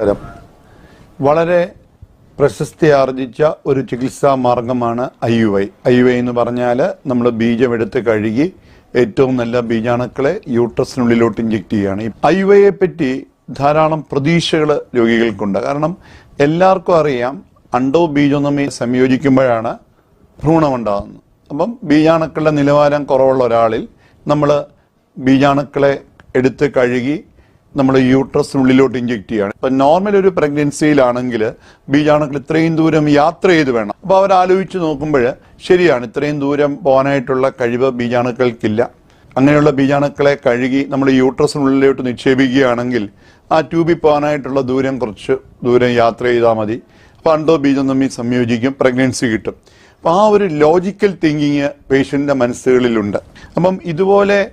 നമസ്കാരം വളരെ പ്രശസ്തി ആർജിച്ച ഒരു ചികിത്സാ മാർഗമാണ് I U I. I U I എന്ന് പറഞ്ഞാൽ നമ്മൾ ബീജം എടുത്ത് കഴുകി ഏറ്റവും നല്ല ബീജാണുക്കളെ യൂട്രസിനുള്ളിലോട്ട് ഇഞ്ചെക്ട് ചെയ്യുകയാണ്. ഐ യു ഐയെ പറ്റി ധാരാളം പ്രതീക്ഷകൾ രോഗികൾക്കുണ്ട്. കാരണം എല്ലാവർക്കും അറിയാം അണ്ടോ ബീജവും തമ്മിൽ സംയോജിക്കുമ്പോഴാണ് ഭ്രൂണമുണ്ടാകുന്നത്. അപ്പം ബീജാണുക്കളുടെ നിലവാരം കുറവുള്ള ഒരാളിൽ നമ്മൾ ബീജാണുക്കളെ എടുത്ത് കഴുകി നമ്മൾ യൂട്രസിനുള്ളിലോട്ട് ഇഞ്ചെക്ട് ചെയ്യുകയാണ് ഇപ്പൊ നോർമൽ ഒരു പ്രഗ്നൻസിയിലാണെങ്കിൽ ബീജാണുക്കൾ ഇത്രയും ദൂരം യാത്ര ചെയ്ത് വേണം. അപ്പൊ അവർ ആലോചിച്ച് നോക്കുമ്പോൾ ശരിയാണ് ഇത്രയും ദൂരം പോകാനായിട്ടുള്ള കഴിവ് ബീജാണുക്കൾക്കില്ല. അങ്ങനെയുള്ള ബീജാണുക്കളെ കഴുകി നമ്മൾ യൂട്രസിനുള്ളിലോട്ട് നിക്ഷേപിക്കുകയാണെങ്കിൽ ആ ട്യൂബിൽ പോകാനായിട്ടുള്ള ദൂരം കുറച്ച് ദൂരം യാത്ര ചെയ്താൽ മതി. അപ്പോൾ അണ്ടോ ബീജം തമ്മിൽ സംയോജിക്കും പ്രഗ്നൻസി കിട്ടും. അപ്പോൾ ആ ഒരു ലോജിക്കൽ തിങ്കിങ് പേഷ്യന്റിന്റെ മനസ്സുകളിലുണ്ട്. അപ്പം ഇതുപോലെ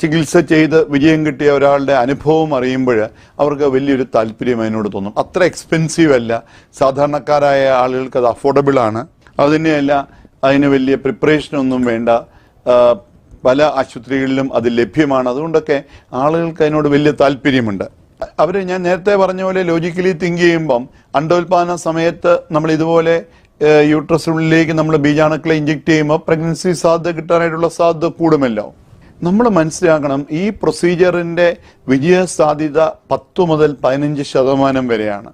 ചികിത്സ ചെയ്ത് വിജയം കിട്ടിയ ഒരാളുടെ അനുഭവം അറിയുമ്പോൾ അവർക്ക് വലിയൊരു താല്പര്യം അതിനോട് തോന്നും. അത്ര എക്സ്പെൻസീവ് അല്ല. സാധാരണക്കാരായ ആളുകൾക്ക് അത് അഫോർഡബിൾ ആണ്. അതുതന്നെയല്ല അതിന് വലിയ പ്രിപ്പറേഷനൊന്നും വേണ്ട. പല ആശുപത്രികളിലും അത് ലഭ്യമാണ്. അതുകൊണ്ടൊക്കെ ആളുകൾക്ക് അതിനോട് വലിയ താല്പര്യമുണ്ട്. അവർ ഞാൻ നേരത്തെ പറഞ്ഞ പോലെ ലോജിക്കലി തിങ്ക് ചെയ്യുമ്പം അണ്ടോത്പാദന സമയത്ത് നമ്മൾ ഇതുപോലെ യൂട്രസിനുള്ളിലേക്ക് നമ്മൾ ബീജാണുക്കളെ ഇഞ്ചെക്ട് ചെയ്യുമ്പോൾ പ്രഗ്നൻസി സാധ്യത കിട്ടാനായിട്ടുള്ള സാധ്യത കൂടുമല്ലോ. നമ്മൾ മനസ്സിലാക്കണം ഈ പ്രൊസീജിയറിന്റെ വിജയ സാധ്യത പത്ത് മുതൽ പതിനഞ്ച് ശതമാനം വരെയാണ്.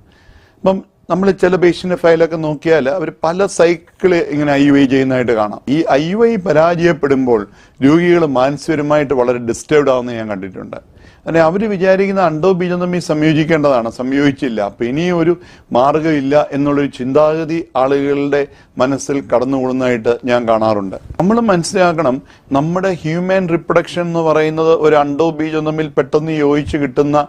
അപ്പം നമ്മൾ ചില പേഷ്യന്റ് ഫയലൊക്കെ നോക്കിയാൽ അവർ പല സൈക്കിൾ ഇങ്ങനെ ഐ യു ഐ ചെയ്യുന്നതായിട്ട് കാണാം. ഈ ഐ യു ഐ പരാജയപ്പെടുമ്പോൾ രോഗികൾ മാനസികപരമായിട്ട് വളരെ ഡിസ്റ്റർബ്ഡ് ആവുന്ന ഞാൻ കണ്ടിട്ടുണ്ട്. അങ്ങനെ അവർ വിചാരിക്കുന്ന അണ്ടോ ബീജം തമ്മിൽ സംയോജിക്കേണ്ടതാണ്. സംയോജിച്ചില്ല. അപ്പൊ ഇനിയും ഒരു മാർഗമില്ല എന്നുള്ളൊരു ചിന്താഗതി ആളുകളുടെ മനസ്സിൽ കടന്നുകൂടുന്നതായിട്ട് ഞാൻ കാണാറുണ്ട്. നമ്മൾ മനസ്സിലാക്കണം നമ്മുടെ ഹ്യൂമൻ റിപ്രൊഡക്ഷൻ എന്ന് പറയുന്നത് ഒരു അണ്ടോ ബീജം തമ്മിൽ പെട്ടെന്ന് യോജിച്ച് കിട്ടുന്ന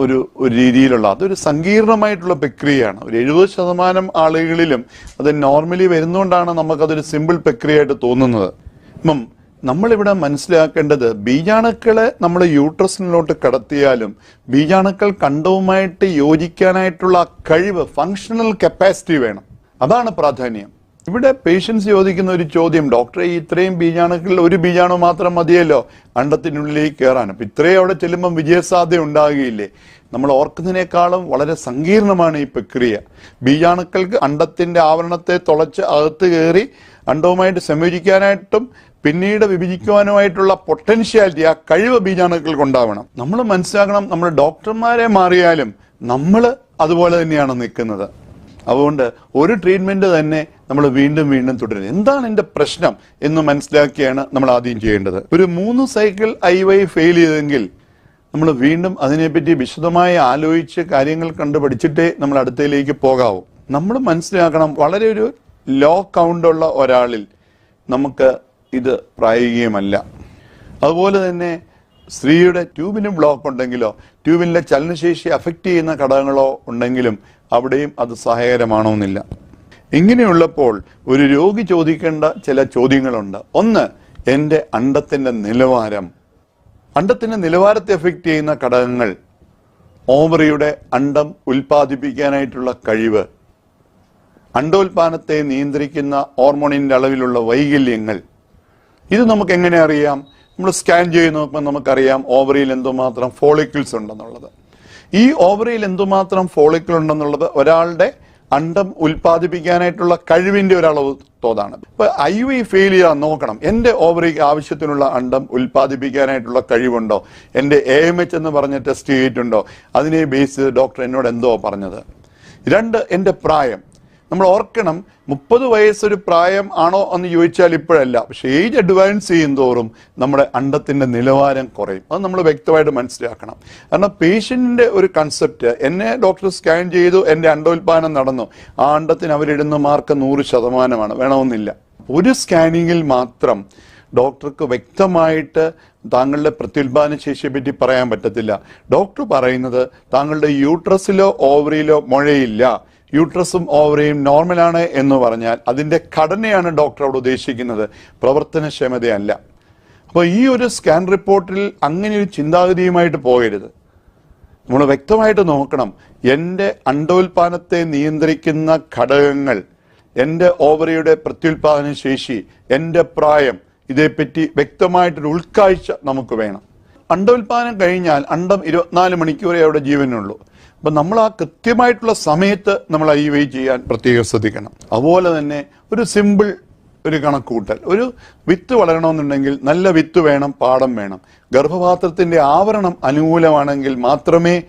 ഒരു ഒരു രീതിയിലുള്ള അതൊരു സങ്കീർണമായിട്ടുള്ള പ്രക്രിയയാണ്. ഒരു എഴുപത് ശതമാനം ആളുകളിലും അത് നോർമലി വരുന്നതുകൊണ്ടാണ് നമുക്കതൊരു സിമ്പിൾ പ്രക്രിയയായിട്ട് തോന്നുന്നത്. ഇപ്പം നമ്മളിവിടെ മനസ്സിലാക്കേണ്ടത് ബീജാണുക്കളെ നമ്മൾ യൂട്രസിനിലോട്ട് കടത്തിയാലും ബീജാണുക്കൾ കണ്ടവുമായിട്ട് യോജിക്കാനായിട്ടുള്ള കഴിവ് ഫങ്ഷണൽ കപ്പാസിറ്റി വേണം. അതാണ് പ്രാധാന്യം. ഇവിടെ പേഷ്യൻസ് ചോദിക്കുന്ന ഒരു ചോദ്യം ഡോക്ടറെ ഇത്രയും ബീജാണുക്കളിൽ ഒരു ബീജാണു മാത്രം മതിയല്ലോ? അണ്ടത്തിനുള്ളിലേക്ക് കയറാൻ അപ്പൊ ഇത്രയും അവിടെ ചെല്ലുമ്പം വിജയസാധ്യത ഉണ്ടാകുകയില്ലേ? നമ്മൾ ഓർക്കുന്നതിനേക്കാളും വളരെ സങ്കീർണമാണ് ഈ പ്രക്രിയ. ബീജാണുക്കൾക്ക് അണ്ടത്തിന്റെ ആവരണത്തെ തുളച്ച് അകത്ത് കയറി അണ്ടവുമായിട്ട് സംയോജിക്കാനായിട്ടും പിന്നീട് വിഭജിക്കുവാനുമായിട്ടുള്ള പൊട്ടൻഷ്യാലിറ്റി ആ കഴിവ് ബീജാണുക്കൾക്ക് ഉണ്ടാവണം. നമ്മൾ മനസ്സിലാക്കണം നമ്മൾ ഡോക്ടർമാരെ മാറിയാലും നമ്മൾ അതുപോലെ തന്നെയാണ് നിൽക്കുന്നത്. അതുകൊണ്ട് ഒരു ട്രീറ്റ്മെന്റ് തന്നെ നമ്മൾ വീണ്ടും വീണ്ടും തുടരുന്നത് എന്താണ് എന്റെ പ്രശ്നം എന്ന് മനസ്സിലാക്കിയാണ് നമ്മൾ ആദ്യം ചെയ്യേണ്ടത്. ഒരു മൂന്ന് സൈക്കിൾ ഐ വൈ ഫെയിൽ ചെയ്തെങ്കിൽ നമ്മൾ വീണ്ടും അതിനെപ്പറ്റി വിശദമായി ആലോചിച്ച് കാര്യങ്ങൾ കണ്ട് പഠിച്ചിട്ടേ നമ്മൾ അടുത്തയിലേക്ക് പോകാവൂ. നമ്മൾ മനസ്സിലാക്കണം വളരെ ഒരു ലോ കൗണ്ട് ഉള്ള ഒരാളിൽ നമുക്ക് ഇത് പ്രായോഗികമല്ല. അതുപോലെ തന്നെ സ്ത്രീയുടെ ട്യൂബിന് ബ്ലോക്ക് ഉണ്ടെങ്കിലോ ട്യൂബിന്റെ ചലനശേഷി അഫക്റ്റ് ചെയ്യുന്ന ഘടകങ്ങളോ ഉണ്ടെങ്കിലും അവിടെയും അത് സഹായകരമാണമെന്നില്ല ഇങ്ങനെയുള്ളപ്പോൾ ഒരു രോഗി ചോദിക്കേണ്ട ചില ചോദ്യങ്ങളുണ്ട്. ഒന്ന് എന്റെ അണ്ടത്തിന്റെ നിലവാരം. അണ്ടത്തിന്റെ നിലവാരത്തെ എഫക്റ്റ് ചെയ്യുന്ന ഘടകങ്ങൾ. ഓമറിയുടെ അണ്ടം ഉൽപ്പാദിപ്പിക്കാനായിട്ടുള്ള കഴിവ്. അണ്ടോൽപാനത്തെ നിയന്ത്രിക്കുന്ന ഹോർമോണിന്റെ അളവിലുള്ള വൈകല്യങ്ങൾ. ഇത് നമുക്ക് എങ്ങനെ അറിയാം? നമ്മൾ സ്കാൻ ചെയ്ത് നോക്കുമ്പോൾ നമുക്കറിയാം ഓവറിയിൽ എന്തുമാത്രം ഫോളിക്കിൾസ് ഉണ്ടെന്നുള്ളത്. ഈ ഓവറിയിൽ എന്തുമാത്രം ഫോളിക്കിൾ ഉണ്ടെന്നുള്ളത് ഒരാളുടെ അണ്ടം ഉൽപ്പാദിപ്പിക്കാനായിട്ടുള്ള കഴിവിന്റെ ഒരളവ് തോതാണ്. ഇപ്പൊ ഐ വി ചെയ്യാൻ നോക്കണം. എന്റെ ഓവറിക്ക് ആവശ്യത്തിനുള്ള അണ്ടം ഉൽപ്പാദിപ്പിക്കാനായിട്ടുള്ള കഴിവുണ്ടോ? എന്റെ എ എം എച്ച് എന്ന് പറഞ്ഞ ടെസ്റ്റ് ചെയ്തിട്ടുണ്ടോ? അതിനെ ബേസ് ഡോക്ടർ എന്നോട് എന്തോ പറഞ്ഞത്. രണ്ട് എന്റെ പ്രായം. നമ്മൾ ഓർക്കണം മുപ്പത് വയസ്സൊരു പ്രായം ആണോ എന്ന് ചോദിച്ചാൽ ഇപ്പോഴല്ല. പക്ഷെ ഏജ് അഡ്വാൻസ് ചെയ്യും തോറും നമ്മുടെ അണ്ടത്തിന്റെ നിലവാരം കുറയും. അത് നമ്മൾ വ്യക്തമായിട്ട് മനസ്സിലാക്കണം. കാരണം പേഷ്യന്റിന്റെ ഒരു കൺസെപ്റ്റ് എന്നെ ഡോക്ടർ സ്കാൻ ചെയ്തു എന്റെ അണ്ടോത്പാദനം നടന്നു. ആ അണ്ടത്തിന് അവരിടുന്ന മാർക്ക് നൂറ് ശതമാനമാണ്. വേണമെന്നില്ല. ഒരു സ്കാനിങ്ങിൽ മാത്രം ഡോക്ടർക്ക് വ്യക്തമായിട്ട് താങ്കളുടെ പ്രത്യുൽപാദന ശേഷിയെ പറ്റി പറയാൻ പറ്റത്തില്ല. ഡോക്ടർ പറയുന്നത് താങ്കളുടെ യൂട്രസിലോ ഓവറിയിലോ മുഴയില്ല. യൂട്രസും ഓവറിയും നോർമലാണ് എന്ന് പറഞ്ഞാൽ അതിന്റെ ഘടനയാണ് ഡോക്ടർ അവിടെ ഉദ്ദേശിക്കുന്നത്. പ്രവർത്തനക്ഷമതയല്ല. അപ്പോൾ ഈ ഒരു സ്കാൻ റിപ്പോർട്ടിൽ അങ്ങനെ ഒരു ചിന്താഗതിയുമായിട്ട് പോകരുത്. നമ്മൾ വ്യക്തമായിട്ട് നോക്കണം. എന്റെ അണ്ടോൽപാദനത്തെ നിയന്ത്രിക്കുന്ന ഘടകങ്ങൾ എന്റെ ഓവറിയുടെ പ്രത്യുൽപാദന ശേഷി എന്റെ പ്രായം ഇതേപ്പറ്റി വ്യക്തമായിട്ടൊരു ഉൾക്കാഴ്ച നമുക്ക് വേണം. അണ്ടോൽപാദനം കഴിഞ്ഞാൽ അണ്ടം ഇരുപത്തിനാല് മണിക്കൂറേ അവിടെ ജീവനുള്ളൂ. അപ്പൊ നമ്മൾ ആ കൃത്യമായിട്ടുള്ള സമയത്ത് നമ്മൾ ഐ വൈ ചെയ്യാൻ പ്രത്യേകം ശ്രദ്ധിക്കണം. അതുപോലെ തന്നെ ഒരു സിമ്പിൾ ഒരു കണക്കൂട്ടൽ ഒരു വിത്ത് വളരണമെന്നുണ്ടെങ്കിൽ നല്ല വിത്ത് വേണം പാടം വേണം. ഗർഭപാത്രത്തിന്റെ ആവരണം അനുകൂലമാണെങ്കിൽ മാത്രമേ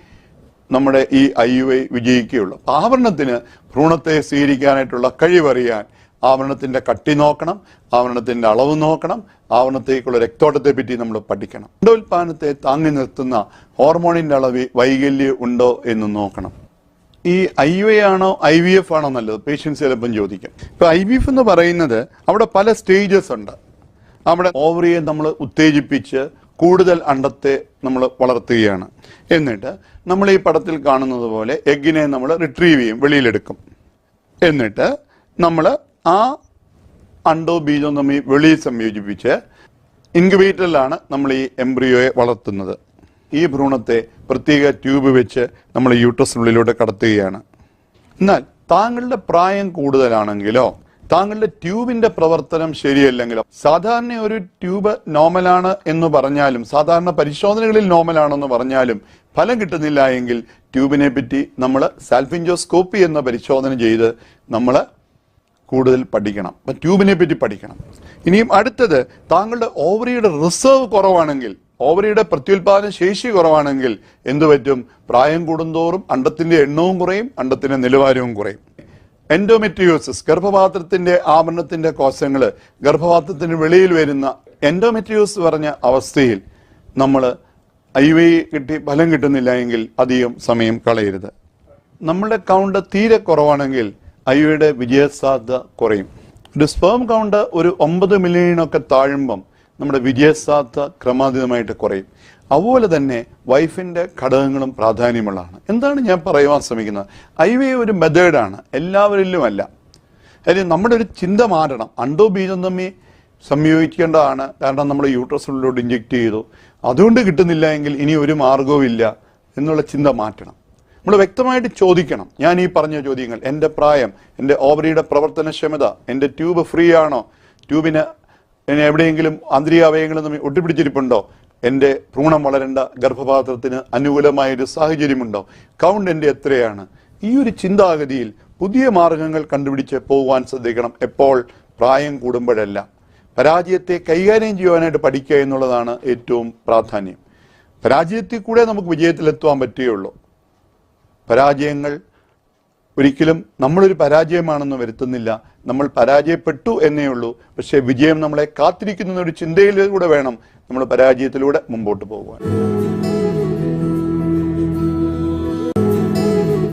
നമ്മുടെ ഈ ഐ ഐ വിജയിക്കുകയുള്ളൂ. ആവരണത്തിന് ഭ്രൂണത്തെ സ്വീകരിക്കാനായിട്ടുള്ള കഴിവറിയാൻ ആവരണത്തിന്റെ കട്ടി നോക്കണം ആവരണത്തിന്റെ അളവ് നോക്കണം ആവരണത്തേക്കുള്ള രക്തോട്ടത്തെ പറ്റി നമ്മൾ പഠിക്കണം. അണ്ടോൽപാദനത്തെ താങ്ങി നിർത്തുന്ന ഹോർമോണിന്റെ അളവ് വൈകല്യം ഉണ്ടോ എന്ന് നോക്കണം. ഈ ഐ എ ആണോ ഐ വി എഫ് ആണോ നല്ലത്? പേഷ്യൻസ് ചിലപ്പം ചോദിക്കാം. ഇപ്പൊ ഐ വി എഫ് എന്ന് പറയുന്നത് അവിടെ പല സ്റ്റേജസ് ഉണ്ട്. അവിടെ ഓവറിയെ നമ്മൾ ഉത്തേജിപ്പിച്ച് കൂടുതൽ അണ്ടത്തെ നമ്മൾ വളർത്തുകയാണ്. എന്നിട്ട് നമ്മൾ ഈ പടത്തിൽ കാണുന്നത് പോലെ എഗ്ഗിനെ നമ്മൾ റിട്രീവ് ചെയ്യും വെളിയിലെടുക്കും. എന്നിട്ട് നമ്മൾ ആ അണ്ടോ ബീജവും തമ്മിൽ വെളിയിൽ സംയോജിപ്പിച്ച് ഇൻക്യുബേറ്ററിലാണ് നമ്മൾ ഈ എംബ്രിയോയെ വളർത്തുന്നത്. ഈ ഭ്രൂണത്തെ പ്രത്യേക ട്യൂബ് വെച്ച് നമ്മൾ യൂട്രസിനുള്ളിലൂടെ കടത്തുകയാണ്. എന്നാൽ താങ്കളുടെ പ്രായം കൂടുതലാണെങ്കിലോ താങ്കളുടെ ട്യൂബിന്റെ പ്രവർത്തനം ശരിയല്ലെങ്കിലോ സാധാരണ ഒരു ട്യൂബ് നോർമലാണ് എന്ന് പറഞ്ഞാലും സാധാരണ പരിശോധനകളിൽ നോർമലാണെന്ന് പറഞ്ഞാലും ഫലം കിട്ടുന്നില്ല എങ്കിൽ ട്യൂബിനെ പറ്റി നമ്മൾ സാൽഫിൻജോസ്കോപ്പി എന്ന പരിശോധന ചെയ്ത് നമ്മൾ കൂടുതൽ പഠിക്കണം. അപ്പം ട്യൂബിനെ പറ്റി പഠിക്കണം. ഇനിയും അടുത്തത് താങ്കളുടെ ഓവറിയുടെ റിസർവ് കുറവാണെങ്കിൽ ഓവറിയുടെ പ്രത്യുൽപാദന ശേഷി കുറവാണെങ്കിൽ എന്തു പറ്റും? പ്രായം കൂടുന്തോറും അണ്ടത്തിന്റെ എണ്ണവും കുറയും അണ്ടത്തിന്റെ നിലവാരവും കുറയും. എൻഡോമെട്രിയോസിസ് ഗർഭപാത്രത്തിന്റെ ആവരണത്തിന്റെ കോശങ്ങൾ ഗർഭപാത്രത്തിന് വെളിയിൽ വരുന്ന എൻഡോമെട്രിയോസ് പറഞ്ഞ അവസ്ഥയിൽ നമ്മൾ ഐ വൈ കിട്ടി ഫലം കിട്ടുന്നില്ല എങ്കിൽ അധികം സമയം കളയരുത്. നമ്മുടെ കൗണ്ട് തീരെ കുറവാണെങ്കിൽ ഐയുടെ വിജയസാധ്യത കുറയും. ഒരു സ്പേം കൗണ്ട് ഒരു ഒമ്പത് മില്യണൊക്കെ താഴുമ്പം നമ്മുടെ വിജയസാധ്യത ക്രമാതീതമായിട്ട് കുറയും. അതുപോലെ തന്നെ വൈഫിന്റെ ഘടകങ്ങളും പ്രാധാന്യമുള്ളതാണ്. എന്താണ് ഞാൻ പറയുവാൻ ശ്രമിക്കുന്നത്? ഐ വി ഒരു മെത്തേഡാണ് എല്ലാവരിലുമല്ല. കാര്യം നമ്മുടെ ഒരു ചിന്ത മാറണം. അണ്ടോ ബീജം തമ്മിൽ സംയോജിക്കേണ്ടതാണ്. കാരണം നമ്മൾ യൂട്രസിലോട്ട് ഇഞ്ചെക്ട് ചെയ്തു. അതുകൊണ്ട് കിട്ടുന്നില്ല എങ്കിൽ ഇനി ഒരു മാർഗവും ഇല്ല എന്നുള്ള ചിന്ത മാറ്റണം. നമ്മൾ വ്യക്തമായിട്ട് ചോദിക്കണം. ഞാൻ ഈ പറഞ്ഞ ചോദ്യങ്ങൾ എന്റെ പ്രായം എന്റെ ഓവറിയുടെ പ്രവർത്തനക്ഷമത എന്റെ ട്യൂബ് ഫ്രീ ആണോ ട്യൂബിന് എവിടെയെങ്കിലും ആന്തരിക തമ്മിൽ ഒട്ടിപ്പിടിച്ചിരിപ്പുണ്ടോ എന്റെ ഭ്രൂണം വളരേണ്ട ഗർഭപാത്രത്തിന് അനുകൂലമായ ഒരു സാഹചര്യമുണ്ടോ കൗണ്ട് എന്റെ എത്രയാണ് ഈ ഒരു ചിന്താഗതിയിൽ പുതിയ മാർഗങ്ങൾ കണ്ടുപിടിച്ച് പോകുവാൻ ശ്രദ്ധിക്കണം. എപ്പോൾ? പ്രായം കൂടുമ്പോഴല്ല. പരാജയത്തെ കൈകാര്യം ചെയ്യുവാനായിട്ട് പഠിക്കുക എന്നുള്ളതാണ് ഏറ്റവും പ്രാധാന്യം. പരാജയത്തിൽ കൂടെ നമുക്ക് വിജയത്തിലെത്തുവാൻ പറ്റുകയുള്ളൂ. പരാജയങ്ങൾ ഒരിക്കലും നമ്മളൊരു പരാജയമാണെന്ന് വരുത്തുന്നില്ല. നമ്മൾ പരാജയപ്പെട്ടു എന്നേ ഉള്ളൂ. പക്ഷേ വിജയം നമ്മളെ കാത്തിരിക്കുന്ന ഒരു ചിന്തയിലൂടെ വേണം നമ്മൾ പരാജയത്തിലൂടെ മുമ്പോട്ട് പോകുവാൻ.